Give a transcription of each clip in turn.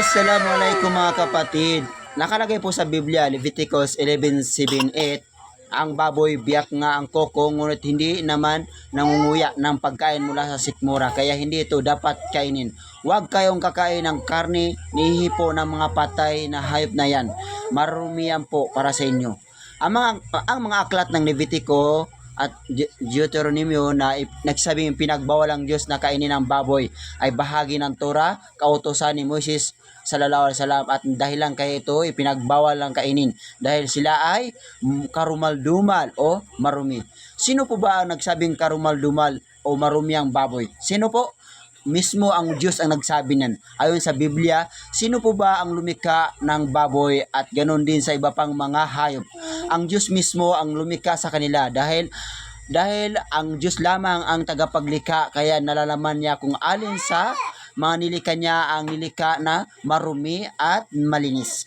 Assalamualaikum mga kapatid. Nakalagay po sa Biblia, Leviticus 11.7.8, ang baboy biyak nga ang koko ngunit hindi naman nangunguya ng pagkain mula sa sikmura kaya hindi ito dapat kainin. Huwag kayong kakain ng karne ni hipo ng mga patay na hayop na yan. Marumi yan po para sa inyo. Ang mga, ang mga aklat ng Levitico at De- Deuteronomio na nagsabing pinagbawal ang Diyos na kainin ang baboy ay bahagi ng Torah, kautosan ni Moses sallallahu alaihi wasallam at dahilan kaya ito ipinagbawal lang kainin dahil sila ay karumal-dumal o marumi. Sino po ba ang nagsabing karumal-dumal o marumi ang baboy? Sino po? Mismo ang Diyos ang nagsabi niyan. Ayon sa Biblia, sino po ba ang lumikha ng baboy at ganon din sa iba pang mga hayop? Ang Diyos mismo ang lumikha sa kanila dahil dahil ang Diyos lamang ang tagapaglikha kaya nalalaman niya kung alin sa mga nilikha niya ang nilikha na marumi at malinis.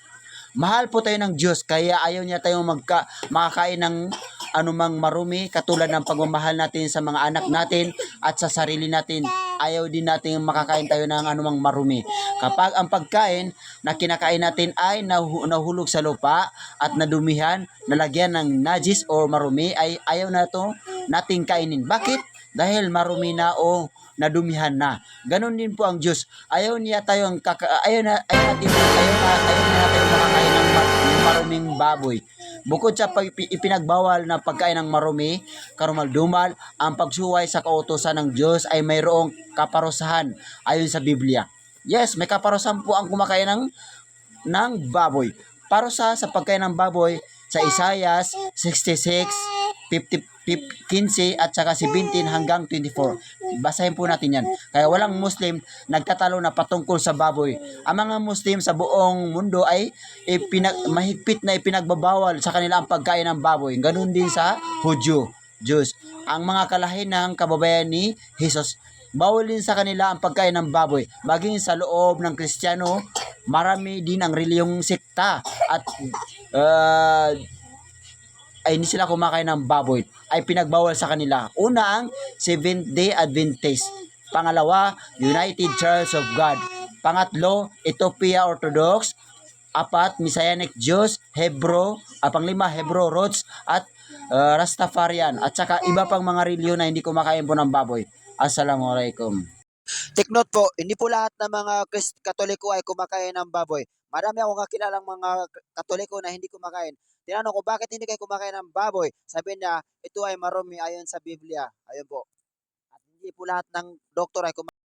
Mahal po tayo ng Diyos kaya ayaw niya tayong magka, makakain ng anumang marumi katulad ng pagmamahal natin sa mga anak natin at sa sarili natin. Ayaw din natin makakain tayo ng anumang marumi. Kapag ang pagkain na kinakain natin ay nahu- nahulog sa lupa at nadumihan, nalagyan ng najis o marumi ay ayaw na ito nating kainin. Bakit? Dahil marumi na o nadumihan na. Ganon din po ang Diyos. Ayaw niya tayong kaka ayaw na ayaw natin ayaw na ayaw na tayong makakain ng mar- maruming baboy. Bukod sa ipinagbawal na pagkain ng marumi, karumal-dumal, ang pagsuway sa kautosan ng Diyos ay mayroong kaparusahan ayon sa Biblia. Yes, may kaparusahan po ang kumakain ng ng baboy. Parusa sa pagkain ng baboy sa Isayas 66, 50, 15 at saka 17 hanggang 24. Basahin po natin yan. Kaya walang Muslim nagtatalo na patungkol sa baboy. Ang mga Muslim sa buong mundo ay ipinag, mahigpit na ipinagbabawal sa kanila ang pagkain ng baboy. Ganun din sa Hudyo, Jews. Ang mga kalahin ng kababayan ni Jesus Bawal din sa kanila ang pagkain ng baboy. Maging sa loob ng Kristiyano, marami din ang reliyong sekta at uh, ay hindi sila kumakain ng baboy ay pinagbawal sa kanila. Una ang Seventh-day Adventist. Pangalawa, United Church of God. Pangatlo, Ethiopia Orthodox. Apat, Messianic Jews, Hebrew, ah, panglima, Hebrew Roots, at ah, Rastafarian. At saka iba pang mga reliyon na hindi kumakain po ng baboy. Assalamualaikum. Take note po, hindi po lahat ng mga Katoliko ay kumakain ng baboy. Marami akong kakilalang mga Katoliko na hindi kumakain. Tinanong ko, bakit hindi kayo kumakain ng baboy? Sabi niya, ito ay marumi ayon sa Biblia. Ayun po. At hindi po lahat ng doktor ay kumakain